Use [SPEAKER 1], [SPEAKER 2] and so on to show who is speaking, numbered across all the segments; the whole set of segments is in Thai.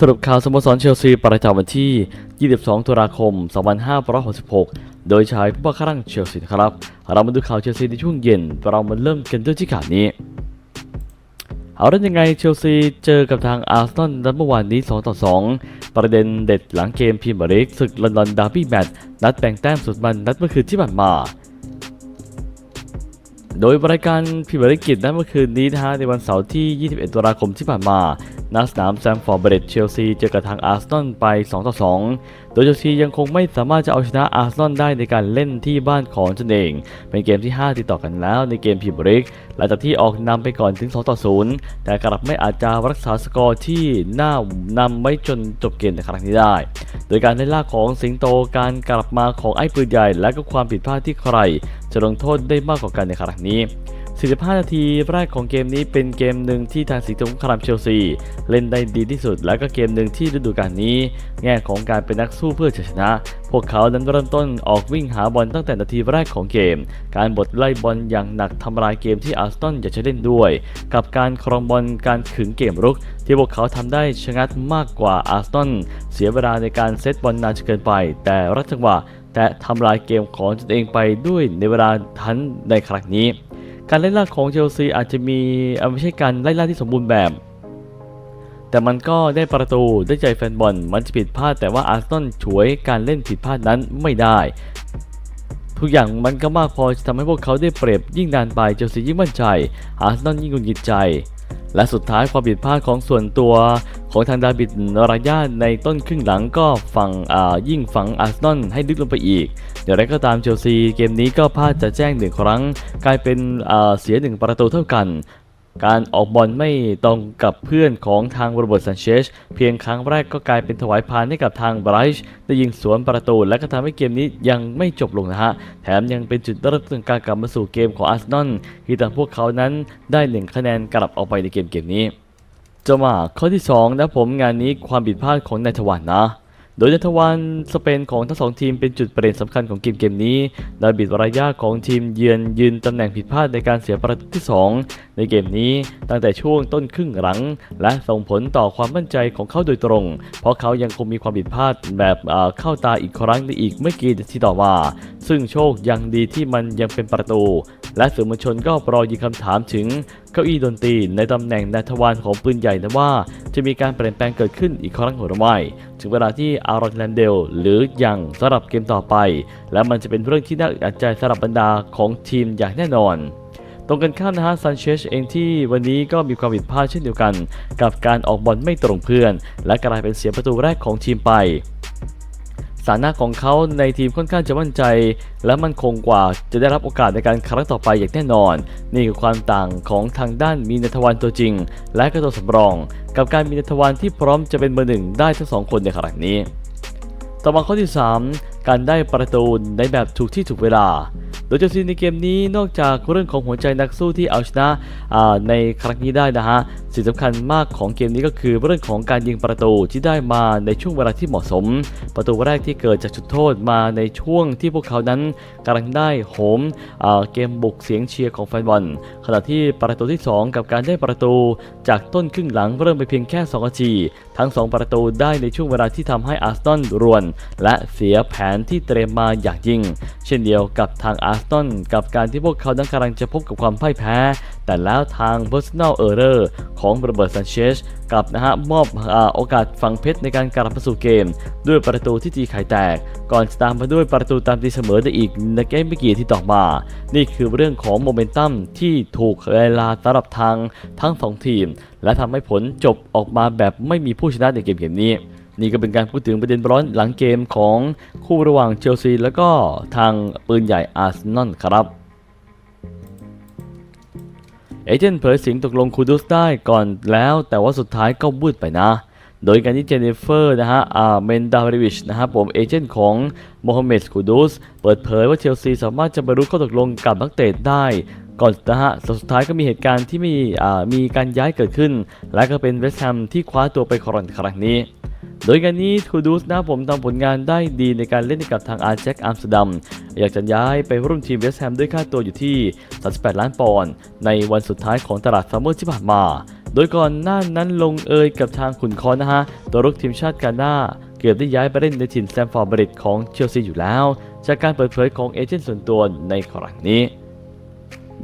[SPEAKER 1] สรุปข่าวสโมสรเชลซีประจำวันที่ 22 ตุลาคม 2566 โดยชายผู้ว่าข้างเชลซีนะครับ เรามาดูข่าวเชลซีในช่วงเย็น เรามาเริ่มกันด้วยที่ข่าวนี้ เอาแล้วยังไงเชลซีเจอกับทางอาร์เซนอลนัดเมื่อวานนี้ 2 ต่อ 2 ประเด็นเด็ดหลังเกมพรีเมียร์ลีกศึกลอนดอนดาร์บี้แมตช์นัดแบ่งแต้มสุดมันนัดเมื่อคืนที่ผ่านมา โดยรายการพรีเมียร์ลีกกิจนัดเมื่อคืนนี้นะฮะในวันเสาร์ที่ 21 ตุลาคมที่ผ่านมาณสนามแซมฟอร์ดเบรดเชลซีเจอกับทางอาร์เซนอลไป 2 ต่อ 2 โดยเชลซียังคงไม่สามารถจะเอาชนะอาร์เซนอลได้ในการเล่นที่บ้านของตนเอง เป็นเกมที่ 5 ติดต่อกันแล้วในเกมพรีเมียร์ลีกหลังจากที่ออกนำไปก่อนถึง 2 ต่อ 0 แต่กลับไม่อาจจะรักษาสกอร์ที่น่านำไว้จนจบเกมในครั้งนี้ได้ โดยการเล่นล่าของสิงโตการกลับมาของไอ้ปืนใหญ่และก็ความผิดพลาดที่ใคร จะลงโทษได้มากกว่ากันในครั้งนี้ 45 นาทีแรกของเกมนี้เป็นเกมหนึ่งที่ทางสิงโตสงครามเชลซี เล่นได้ดีที่สุด และก็เกมหนึ่งที่ฤดูกาลนี้ แง่ของการเป็นนักสู้เพื่อชนะ พวกเขานั้นเริ่มต้นออกวิ่งหาบอลตั้งแต่นาทีแรกของเกม การบดไล่บอลอย่างหนักทำลายเกมที่อาร์เซนอยากจะเล่นด้วย กับการครองบอลการขึงเกมรุก ที่พวกเขาทำได้ชะงัดมากกว่าอาร์เซนเสียเวลาในการเซตบอลนานจนเกินไป แต่รัดจังหวะแต่ทำลายเกมของตนเองไปด้วยในเวลาทันในครั้งนี้ การไล่ล่าของเชลซีอาจจะมีอ่อไม่ใช่การไล่ล่าที่สมบูรณ์แบบ แต่มันก็ได้ประตูได้ใจแฟนบอลมันจะผิดพลาด แต่ว่าอาร์เซนอลฉวยการเล่นผิดพลาดนั้นไม่ได้ ทุกอย่างมันก็มากพอจะทำให้พวกเขาได้เปรียบยิ่งนานไปเชลซียิ่งมั่นใจอาร์เซนอลยิ่งหงุดหงิดใจ และสุดท้ายความผิดพลาดของส่วนตัวของทางดาบิดรายาในต้นครึ่งหลังก็ฝังอ่ายิ่งฝังอาร์เซนอลให้ลึกลงไปอีก อย่างไรก็ตามเชลซีเกมนี้ก็พลาดจะแจ้งหนึ่งครั้ง กลายเป็นอ่าเสียหนึ่งประตูเท่ากัน การออกบอลไม่ตรงกับเพื่อนของทางโรเบิร์ตซันเชสเพียงครั้งแรกก็กลายเป็นถวายพานให้กับทางไบรช์ได้ยิงสวนประตูและก็ทำให้เกมนี้ยังไม่จบลงนะฮะ แถมยังเป็นจุดเริ่มต้นการกลับมาสู่เกมของอาร์เซนอลที่ทางพวกเขานั้นได้หนึ่งคะแนนกลับออกไปในเกมเกมนี้จะมาข้อที่2นะผมงานนี้ความผิดพลาดของนายทวารนะ โดยนายทวารสเปนของทั้งสองทีมเป็นจุดประเด็นสำคัญของเกมเกมนี้ดาบิดวรายาของทีมเยือนยืนตำแหน่งผิดพลาดในการเสียประตูที่ 2 ในเกมนี้ตั้งแต่ช่วงต้นครึ่งหลัง และส่งผลต่อความมั่นใจของเขาโดยตรง เพราะเขายังคงมีความผิดพลาดแบบเข้าตาอีกครั้งในอีกไม่กี่นาทีต่อมา ซึ่งโชคยังดีที่มันยังเป็นประตู และสื่อมวลชนก็รอยิงคำถามถึงเก้าอี้ดนตรีในตำแหน่งนายทวารของปืนใหญ่นะว่า จะมีการเปลี่ยนแปลงเกิดขึ้นอีกครั้งหรือไม่ถึงเวลาที่อารอนแลนเดลหรือยังสำหรับเกมต่อไป และมันจะเป็นเรื่องที่น่าอึดอัดใจสำหรับบรรดาของทีมอย่างแน่นอนตรงกันข้ามนะฮะซันเชสเองที่วันนี้ก็มีความผิดพลาดเช่นเดียวกัน กับการออกบอลไม่ตรงเพื่อน และกลายเป็นเสียประตูแรกของทีมไป สานะของเขาในทีมค่อนข้างจะมั่นใจ และมั่นคงกว่าจะได้รับโอกาสในการครั้งต่อไปอย่างแน่นอน นี่คือความต่างของทางด้านมีนัทวันตัวจริง และก็ตัวสำรอง กับการมีนัทวันที่พร้อมจะเป็นเบอร์หนึ่งได้ทั้งสองคนในครั้งนี้ ต่อมาข้อที่ 3 การได้ประตูในแบบถูกที่ถูกเวลา ยเชลซีในเกมนี้นอกจากเรื่องของหัวใจนักสู้ที่เอาชนะในครั้งนี้ได้นะฮะสิ่งสำคัญมากของเกมนี้ก็คือเรื่องของการยิงประตูที่ได้มาในช่วงเวลาที่เหมาะสม ประตูแรกที่เกิดจากจุดโทษมาในช่วงที่พวกเขานั้นกำลังได้โหมเกมบุกเสียงเชียร์ของแฟนบอลขณะที่ประตูที่ 2 กับการได้ประตู จากต้นครึ่งหลังเริ่มไปเพียงแค่2นาทีทั้ง 2 ประตูได้ในช่วงเวลาที่ทำให้อาร์เซนอลรวน และเสียแผนที่เตรียมมาอย่างยิ่ง เช่นเดียวกับทางอาร์เซนกับการที่พวกเขานั้นกำลังจะพบกับความพ่ายแพ้ แต่แล้วทาง personal error ของโรเบิร์ตซันเชสกับนะฮะมอบอโอกาสฝังเพชรในการกลับมาสู่เกม ด้วยประตูที่ตีไข่แตก ก่อนจะตามมาด้วยประตูตามตีเสมอได้อีกในเกมไม่กี่ที่ต่อมา นี่คือเรื่องของโมเมนตัมที่ถูกเวลาสำหรับทางทั้งสองทีม และทำให้ผลจบออกมาแบบไม่มีผู้ชนะในเกมเกมนี้ นี่ก็เป็นการพูดถึงประเด็นร้อนหลังเกมของคู่ระหว่างเชลซีแล้วก็ทางปืนใหญ่อาร์เซนอลครับเอเจนต์เผยสิงตกลงคูดุสได้ก่อนแล้ว แต่ว่าสุดท้ายก็บูดไปนะ โดยการที่เจนนิเฟอร์นะฮะอาเมนดาริวิชนะฮะผมเอเจนต์ของโมฮัมเหม็ดคูดุสเปิดเผยว่าเชลซีสามารถจะบรรลุข้อตกลงกับนักเตะได้ ก่อนนะฮะสุดท้ายก็มีเหตุการณ์ที่มีมีการย้ายเกิดขึ้น และก็เป็นเวสต์แฮมที่คว้าตัวไปครอนครั้งนี้ โดยการนี้คูดูสนะผมทำผลงานได้ดีในการเล่นกับทางอาร์แจ็คอัมสเตอร์ดัม อยากจะย้ายไปร่วมทีมเวสต์แฮมด้วยค่าตัวอยู่ที่ 38 ล้านปอนด์ในวันสุดท้ายของตลาดซัมเมอร์ที่ผ่านมา โดยก่อนหน้านั้นลงเอยกับทางขุนคอนนะฮะตัวรุกทีมชาติกาหน้าเกือบได้ย้ายไปเล่นในถิ่นแซมฟอร์ดบริดของเชลซีอยู่แล้ว จากการเปิดเผยของเอเจนต์ส่วนตัวในครั้งนี้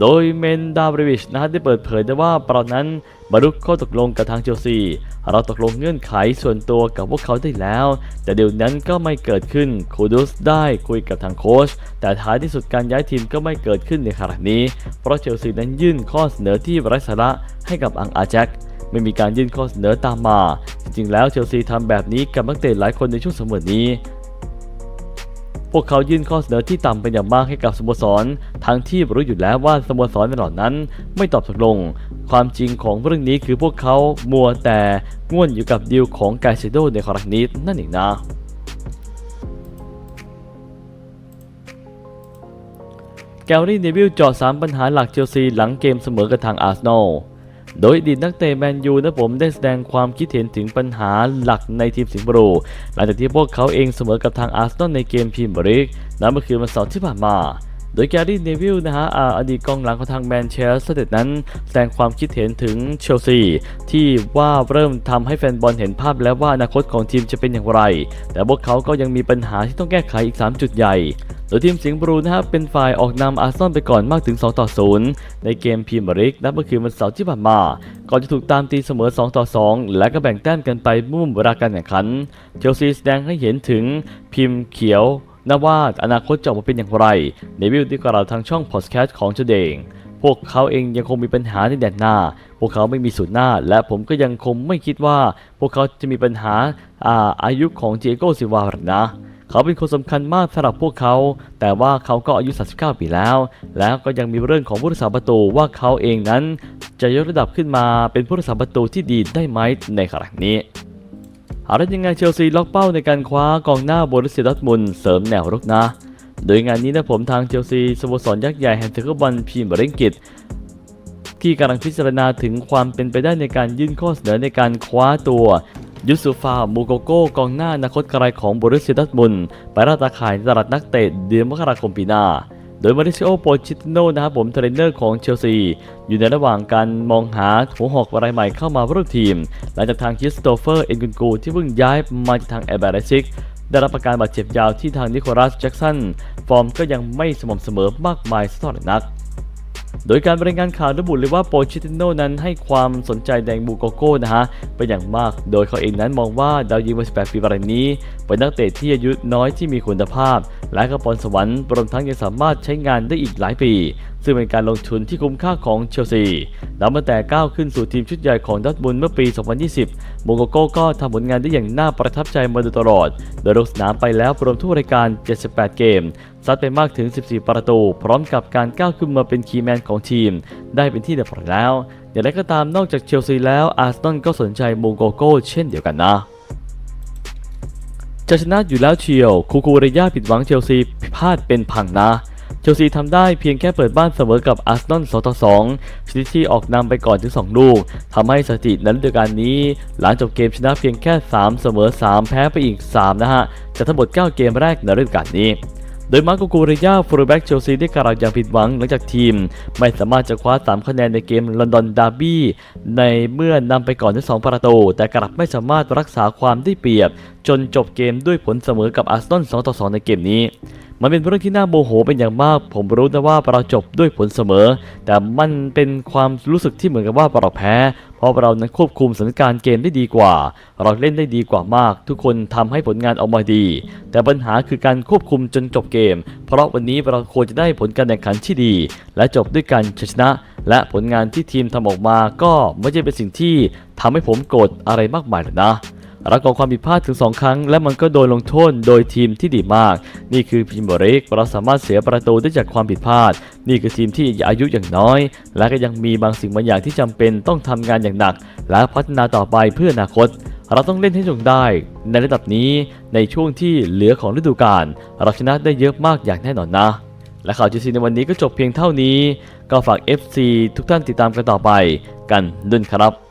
[SPEAKER 1] โดยเมนดาบริวิชนะฮะได้เปิดเผยได้ว่าเรานั้นบรรลุข้อตกลงกับทางเชลซี เราตกลงเงื่อนไขส่วนตัวกับพวกเขาได้แล้ว แต่เดี๋ยวนั้นก็ไม่เกิดขึ้นคูดุสได้คุยกับทางโค้ชแต่ท้ายที่สุดการย้ายทีมก็ไม่เกิดขึ้นในขณะนี้ เพราะเชลซีนั้นยื่นข้อเสนอที่ไร้สาระให้กับอังอาแจ็คไม่มีการยื่นข้อเสนอตามมา จริงๆแล้วเชลซีทำแบบนี้กับนักเตะหลายคนในช่วงสมัยนี้ พวกเขายื่นข้อเสนอที่ต่ำเป็นอย่างมากให้กับสโมสร ทั้งที่รู้อยู่แล้วว่าสโมสรเหล่านั้นไม่ตอบตกลง ความจริงของเรื่องนี้คือพวกเขามัวแต่ง่วนอยู่กับดีลของไกเซโดในครั้งนี้นั่นเองนะแกลลี่เนวิลจาะ3ปัญหาหลักเชลซีหลังเกมเสมอกับทางอาร์เซนอล โดยดีตนักเตะแมนยูนะผมได้แสดงความคิดเห็นถึงปัญหาหลักในทีมสิงห์บุรีหลังจากที่พวกเขาเองเสมอกับทางอาร์เซนอลในเกมพรีเมียร์ลีกนั่นเมื่อคืนวันเสาร์ที่ผ่านมา โดยแกรี่เนวิลนะฮะอดีตกองหลังของทางแมนเชสเตอร์ยูไนเต็ดนั้น แสดงความคิดเห็นถึงเชลซีที่ว่าเริ่มทำให้แฟนบอลเห็นภาพแล้วว่าอนาคตของทีมจะเป็นอย่างไร แต่พวกเขาก็ยังมีปัญหาที่ต้องแก้ไขอีก 3 จุดใหญ่โดยทีมสิงห์บรูนะครับเป็นฝ่ายออกนำอาร์ซอลไปก่อนมากถึง 2 ต่อ 0 ในเกมพรีเมียร์ลีกนัดเมื่อคืนวันเสาร์ที่ผ่านมา ก่อนจะถูกตามตีเสมอ 2 ต่อ 2 และก็แบ่งแต้มกันไปมื่มเวลาการแข่งขัน เชลซีแสดงให้เห็นถึงพิมพ์เขียว นะว่าอนาคตจะออกมาเป็นอย่างไร ในวิวที่กล่าวทางช่องพอดแคสต์ของเจเดงพวกเขาเองยังคงมีปัญหาในแดนหน้า พวกเขาไม่มีสูตรหน้า และผมก็ยังคงไม่คิดว่า พวกเขาจะมีปัญหาอาอายุของเจโกซิวาหรอกนะเขาเป็นคนสำคัญมากสำหรับพวกเขา แต่ว่าเขาก็อายุ 39 ปีแล้ว แล้วก็ยังมีเรื่องของผู้รักษาประตูว่าเขาเองนั้น จะยกระดับขึ้นมาเป็นผู้รักษาประตูที่ดีได้ไหมในครั้งนี้ เอาละยังไงเชลซีล็อกเป้าในการคว้ากองหน้าโบรุสเซียดอทมุนเสริมแนวรุกนะ โดยงานนี้นะผมทางเชลซีสโมสรยักษ์ใหญ่แห่งเทคบอลพีมียร์ลีกอังกฤษที่กำลังพิจารณาถึงความเป็นไปได้ในการยื่นข้อเสนอในการคว้าตัวยูสุฟามูโกโก้กองหน้าอนาคตไกลของบรุสเซียดอทมุนไปราตาขายในตลาดนักเตะเดือนมกราคมปีหน้า โดยมาริซิโอโปชิติโนนะครับผมเทรนเนอร์ของเชลซี อยู่ในระหว่างการมองหาหัวหอกรายใหม่เข้ามาร่วมทีม หลังจากทางคริสโตเฟอร์เอ็นกุนกูที่เพิ่งย้ายมาจากทางแอร์แบรซิกได้รับประการบาดเจ็บยาวที่ทางนิโคลัสแจ็กสันฟอร์มก็ยังไม่สม่ำเสมอมากมายสักเท่าไหร่นัก โดยการรายงานข่าวระบุเลยว่าโปชิติโนนั้นให้ความสนใจแดงบูโกโก้นะฮะเป็นอย่างมาก โดยเขาเองนั้นมองว่าดาวยิงวัย18ปีรายนี้ เป็นนักเตะที่อายุน้อยที่มีคุณภาพ และก็พรสวรรค์รวมทั้งยังสามารถใช้งานได้อีกหลายปีซึ่งเป็นการลงทุนที่คุ้มค่าของเชลซีนับตั้งแต่ก้าวขึ้นสู่ทีมชุดใหญ่ของดอร์ทมุนเมื่อปี 2020 โมโกโก้ก็ทำผลงานได้อย่างน่าประทับใจมาโดยตลอด โดยลงสนามไปแล้วรวมทุกรายการ 78 เกม ซัดไปมากถึง 14 ประตู พร้อมกับการก้าวขึ้นมาเป็นคีย์แมนของทีม ได้เป็นที่เรียบร้อยแล้ว อย่างไรก็ตามนอกจากเชลซีแล้ว อาร์เซนอลก็สนใจโมโกโก้เช่นเดียวกันนะจะชนะอยู่แล้วเชียว คูคูเรย่าผิดหวังเชลซีพลาดเป็นพังนะ เชลซีทำได้เพียงแค่เปิดบ้านเสมอกับอาร์เซนอล2ต่อ2ชนิดที่ออกนำไปก่อนถึง 2 ลูกทำให้สถิติในฤดูกาลนี้ หลังจบเกมชนะเพียงแค่ 3 เสมอ 3 แพ้ไปอีก 3 นะฮะจากทั้งหมด 9 เกมแรกในฤดูกาลนี้โดยมาร์โกกูเรย่าฟูลแบ็กเชลซีได้กล่าวอย่างผิดหวังหลังจากทีม ไม่สามารถจะคว้า 3 คะแนนในเกมลอนดอนดาร์บี้ในเมื่อนำไปก่อนถึง2ประตู แต่กลับไม่สามารถรักษาความได้เปรียบ จนจบเกมด้วยผลเสมอกับอาร์เซนอล2ต่อ2ในเกมนี้ มันเป็นเรื่องที่น่าโมโหเป็นอย่างมาก ผมรู้นะว่าเราจบด้วยผลเสมอ แต่มันเป็นความรู้สึกที่เหมือนกับว่าเราแพ้ เพราะเรานั้นควบคุมสถานการณ์เกมได้ดีกว่า เราเล่นได้ดีกว่ามาก ทุกคนทำให้ผลงานออกมาดี แต่ปัญหาคือการควบคุมจนจบเกม เพราะวันนี้เราควรจะได้ผลการแข่งขันที่ดี และจบด้วยการชนะ และผลงานที่ทีมทำออกมาก็ไม่ใช่เป็นสิ่งที่ทำให้ผมโกรธอะไรมากมายหรอกนะ ราก่อความผิดพลาดถึง 2 ครั้ง และมันก็โดนลงโทษโดยทีมที่ดีมาก นี่คือพิมบริกเราสามารถเสียประตูได้จากความผิดพลาด นี่คือทีมที่อายุอย่างน้อย และก็ยังมีบางสิ่งบางอย่างที่จำเป็นต้องทำงานอย่างหนัก และพัฒนาต่อไปเพื่ออนาคต เราต้องเล่นให้จงได้ ในระดับนี้ในช่วงที่เหลือของฤดูกาลเราชนะได้เยอะมากอย่างแน่นอนนะ และข่าวจีซีในวันนี้ก็จบเพียงเท่านี้ ก็ฝาก FC ทุกท่านติดตามกันต่อไป กันดุนครับ